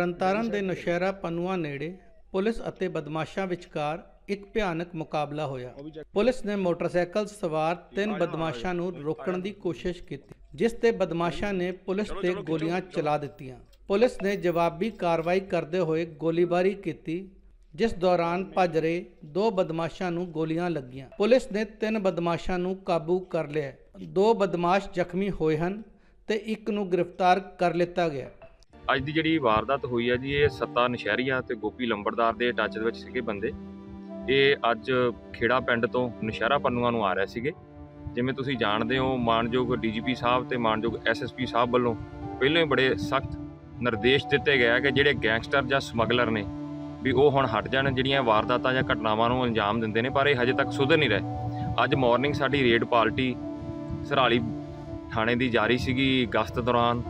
ਤਰਨਤਾਰਨ ਦੇ ਨੌਸ਼ਹਿਰਾ ਪਨੂਆ ਨੇੜੇ ਪੁਲਿਸ ਅਤੇ ਬਦਮਾਸ਼ਾਂ ਵਿਚਕਾਰ ਇੱਕ ਭਿਆਨਕ ਮੁਕਾਬਲਾ ਹੋਇਆ। ਪੁਲਿਸ ਨੇ ਮੋਟਰਸਾਈਕਲ ਸਵਾਰ ਤਿੰਨ ਬਦਮਾਸ਼ਾਂ ਨੂੰ ਰੋਕਣ ਦੀ ਕੋਸ਼ਿਸ਼ ਕੀਤੀ ਜਿਸ ਤੇ ਬਦਮਾਸ਼ਾਂ ਨੇ ਪੁਲਿਸ ਤੇ ਗੋਲੀਆਂ ਚਲਾ ਦਿੱਤੀਆਂ। ਪੁਲਿਸ ਨੇ ਜਵਾਬੀ ਕਾਰਵਾਈ ਕਰਦੇ ਹੋਏ ਗੋਲੀਬਾਰੀ ਕੀਤੀ ਜਿਸ ਦੌਰਾਨ ਭੱਜ ਰਹੇ ਦੋ ਬਦਮਾਸ਼ਾਂ ਨੂੰ ਗੋਲੀਆਂ ਲੱਗੀਆਂ। ਪੁਲਿਸ ਨੇ ਤਿੰਨ ਬਦਮਾਸ਼ਾਂ ਨੂੰ ਕਾਬੂ ਕਰ ਲਿਆ। ਦੋ ਬਦਮਾਸ਼ ਜ਼ਖਮੀ ਹੋਏ ਹਨ ਤੇ ਇੱਕ ਨੂੰ ਗ੍ਰਿਫਤਾਰ ਕਰ ਲਿੱਤਾ ਗਿਆ। ਅੱਜ ਦੀ ਜਿਹੜੀ ਵਾਰਦਾਤ ਹੋਈ ਹੈ ਜੀ, ਇਹ ਸੱਤਾ ਨਸ਼ਹਿਰੀਆ ਤੇ ਗੋਪੀ ਲੰਬੜਦਾਰ ਦੇ ਟੱਚ ਦੇ ਵਿੱਚ ਸੀਗੇ ਬੰਦੇ। ਇਹ ਅੱਜ ਖੇੜਾ ਪਿੰਡ ਤੋਂ ਨਸ਼ਹਿਰਾ ਪੰਨੂਆਂ ਨੂੰ ਆ ਰਹੇ ਸੀਗੇ। ਜਿਵੇਂ ਤੁਸੀਂ ਜਾਣਦੇ ਹੋ, ਮਾਨਯੋਗ ਡੀਜੀਪੀ ਸਾਹਿਬ ਤੇ ਮਾਨਯੋਗ ਐਸਐਸਪੀ ਸਾਹਿਬ ਵੱਲੋਂ ਪਹਿਲਾਂ ਹੀ ਬੜੇ ਸਖਤ ਨਿਰਦੇਸ਼ ਦਿੱਤੇ ਗਏ ਆ ਕਿ ਜਿਹੜੇ ਗੈਂਗਸਟਰ ਜਾਂ ਸਮਗਲਰ ਨੇ ਵੀ ਉਹ ਹੁਣ ਹਟ ਜਾਣ, ਜਿਹੜੀਆਂ ਵਾਰਦਾਤਾਂ ਜਾਂ ਘਟਨਾਵਾਂ ਨੂੰ ਅੰਜਾਮ ਦਿੰਦੇ ਨੇ, ਪਰ ਇਹ ਹਜੇ ਤੱਕ ਸੁਧਰ ਨਹੀਂ ਰਹੇ। ਅੱਜ ਮਾਰਨਿੰਗ ਸਾਡੀ ਰੇਡ ਪਾਰਟੀ ਸਰਾਲੀ ਥਾਣੇ ਦੀ ਜਾਰੀ ਸੀਗੀ ਗਸ਼ਤ ਦੌਰਾਨ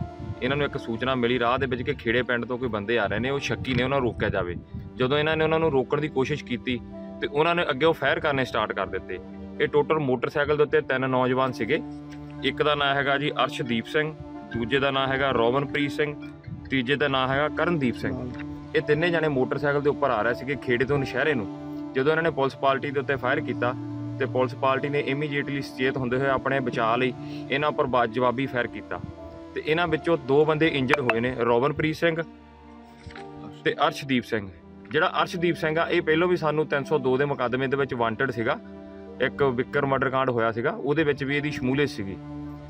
ਇਹਨਾਂ ਨੂੰ ਇੱਕ ਸੂਚਨਾ ਮਿਲੀ, ਰਾਹ ਦੇ ਵਿੱਚ ਕਿ ਖੇੜੇ ਪਿੰਡ ਤੋਂ ਕੋਈ ਬੰਦੇ ਆ ਰਹੇ ਨੇ, ਉਹ ਸ਼ੱਕੀ ਨੇ, ਉਹਨਾਂ ਨੂੰ ਰੋਕਿਆ ਜਾਵੇ। ਜਦੋਂ ਇਹਨਾਂ ਨੇ ਉਹਨਾਂ ਨੂੰ ਰੋਕਣ ਦੀ ਕੋਸ਼ਿਸ਼ ਕੀਤੀ, ਤੇ ਉਹਨਾਂ ਨੇ ਅੱਗੇ ਉਹ ਫਾਇਰ ਕਰਨੇ ਸਟਾਰਟ ਕਰ ਦਿੱਤੇ। ਇਹ ਟੋਟਲ ਮੋਟਰਸਾਈਕਲ ਦੇ ਉੱਤੇ ਤਿੰਨ ਨੌਜਵਾਨ ਸੀਗੇ। ਇੱਕ ਦਾ ਨਾਮ ਹੈਗਾ ਜੀ ਅਰਸ਼ਦੀਪ ਸਿੰਘ, ਦੂਜੇ ਦਾ ਨਾਮ ਹੈਗਾ ਰੋਵਨਪ੍ਰੀਤ ਸਿੰਘ, ਤੀਜੇ ਦਾ ਨਾਮ ਹੈਗਾ ਕਰਨਦੀਪ ਸਿੰਘ। ਇਹ ਤਿੰਨੇ ਜਣੇ ਮੋਟਰਸਾਈਕਲ ਦੇ ਉੱਪਰ ਆ ਰਹੇ ਸੀਗੇ ਖੇੜੇ ਤੋਂ ਨਸ਼ਹਿਰੇ ਨੂੰ। ਜਦੋਂ ਇਹਨਾਂ ਨੇ ਪੁਲਿਸ ਪਾਰਟੀ ਦੇ ਉੱਤੇ ਫਾਇਰ ਕੀਤਾ, ਤੇ ਪੁਲਿਸ ਪਾਰਟੀ ਨੇ ਇਮੀਡੀਏਟਲੀ ਸੁਚੇਤ ਹੁੰਦੇ ਹੋਏ ਆਪਣੇ ਬਚਾਅ ਲਈ ਇਹਨਾਂ ਉੱਪਰ ਬਾ- ਜਵਾਬੀ ਫਾਇਰ ਕੀਤਾ। ਤੇ ਇਹਨਾਂ ਵਿੱਚੋਂ ਦੋ ਬੰਦੇ ਇੰਜਰ ਹੋਏ ਨੇ ਰੋਬਨਪ੍ਰੀਤ ਸਿੰਘ ਤੇ ਅਰਸ਼ਦੀਪ ਸਿੰਘ। ਜਿਹੜਾ ਅਰਸ਼ਦੀਪ ਸਿੰਘ ਆ, ਇਹ ਪਹਿਲਾਂ ਵੀ ਸਾਨੂੰ 302 ਦੇ ਮੁਕੱਦਮੇ ਦੇ ਵਿੱਚ ਵਾਂਟਡ ਸੀਗਾ। ਇੱਕ ਵਿਕਰ ਮਰਡਰ ਕਾਂਡ ਹੋਇਆ ਸੀਗਾ, ਉਹਦੇ ਵਿੱਚ ਵੀ ਇਹਦੀ ਸ਼ਮੂਲੀਅਤ ਸੀਗੀ।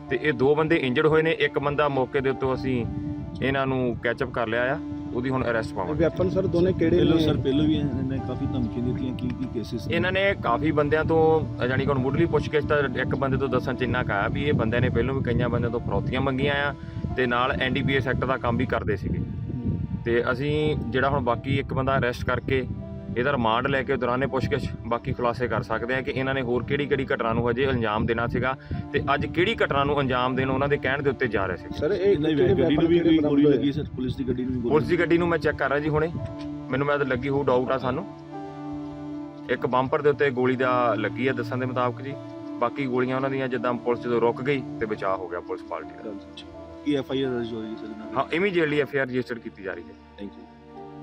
ਤੇ ਇਹ ਦੋ ਬੰਦੇ ਇੰਜਰਡ ਹੋਏ ਨੇ, ਇੱਕ ਬੰਦਾ ਮੌਕੇ ਦੇ ਉੱਤੇ ਅਸੀਂ ਇਹਨਾਂ ਨੂੰ ਕੈਚਅਪ ਕਰ ਲਿਆ ਆ। ਉਹਦੀ ਹੁਣ ਅਰੈਸਟ ਪਾਵਾਂਗੇ। ਵੈਪਨ ਸਰ ਦੋਨੇ ਕਿਹੜੇ ਪਹਿਲਾਂ ਨੇ? ਸਰ ਪਹਿਲਾਂ ਵੀ ਇਹਨੇ ਕਾਫੀ ਧਮਕੀ ਦਿੱਤੀਆਂ ਕੀ ਕੀ ਕੇਸਿਸ ਇਹਨਾਂ ਨੇ ਕਾਫੀ ਬੰਦਿਆਂ ਤੋਂ ਅ, ਜਾਣੀ ਕਿ ਹੁਣ ਮੁੱਢਲੀ ਪੁੱਛਗਿੱਛ ਤਾਂ ਇੱਕ ਬੰਦੇ ਤੋਂ ਦੱਸਣ ਚ ਇੰਨਾ ਕਾਇਆ ਵੀ ਇਹ ਬੰਦਿਆਂ ਨੇ ਪਹਿਲਾਂ ਵੀ ਕਈਆਂ ਬੰਦਿਆਂ ਤੋਂ ਫਰੌਤੀਆਂ ਮੰਗੀਆਂ ਆ ਤੇ ਨਾਲ ਐਨਡੀਪੀਐਸ ਐਕਟ ਦਾ ਕੰਮ ਵੀ ਕਰਦੇ ਸੀਗੇ। ਤੇ ਅਸੀਂ ਜਿਹੜਾ ਹੁਣ ਬਾਕੀ ਇੱਕ ਬੰਦਾ ਅਰੈਸਟ ਕਰਕੇ ਇਹਦਾ ਰਿਮਾਂਡ ਲੈ ਕੇ ਦੌਰਾਨੇ ਪੁੱਛਗਿੱਛ ਬਾਕੀ ਖੁਲਾਸੇ ਕਰ ਸਕਦੇ ਆ ਕਿ ਇਹਨਾਂ ਨੇ ਹੋਰ ਕਿਹੜੀ ਕਿਹੜੀ ਘਟਨਾ ਨੂੰ ਹਜੇ ਅੰਜਾਮ ਦੇਣਾ ਸੀਗਾ ਤੇ ਅੱਜ ਕਿਹੜੀ ਘਟਨਾ ਨੂੰ ਅੰਜਾਮ ਦੇਣ ਉਹਨਾਂ ਦੇ ਕਹਿਣ ਦੇ ਉੱਤੇ ਜਾ ਰਹੇ ਸੀ। ਸਰ ਇਹ ਗੱਡੀ ਨੂੰ ਵੀ ਕੋਈ ਗੋਲੀ ਲੱਗੀ ਸਰ? ਪੁਲਿਸ ਦੀ ਗੱਡੀ ਨੂੰ ਵੀ ਪੁਲਿਸ ਦੀ ਗੱਡੀ ਨੂੰ ਮੈਂ ਚੈੱਕ ਕਰ ਰਿਹਾ ਜੀ ਹੁਣੇ। ਮੈਨੂੰ ਮੈਂ ਤਾਂ ਲੱਗੀ ਹੋਊ ਡਾਊਟ ਆ ਸਾਨੂੰ। ਇੱਕ ਬੰਪਰ ਦੇ ਉੱਤੇ ਗੋਲੀ ਦਾ ਲੱਗੀ ਆ ਦੱਸਣ ਦੇ ਮੁਤਾਬਕ ਜੀ। ਬਾਕੀ ਗੋਲੀਆਂ ਉਹਨਾਂ ਦੀਆਂ ਜਿੱਦਾਂ ਪੁਲਿਸ ਜਦੋਂ ਰੁਕ ਗਈ ਤੇ ਬਚਾਅ ਹੋ ਗਿਆ ਪੁਲਿਸ ਪਾਰਟੀ ਦਾ। ਕੀ ਐਫ ਆਈ ਆਰ ਦਰਜ ਹੋਈ ਸਰ ਹਾਂ ਇਮੀਡੀਏਟਲੀ ਐਫ ਆਰ ਰਜਿਸਟਰ ਕੀਤੀ ਜਾ ਰਹੀ ਹੈ। Thank you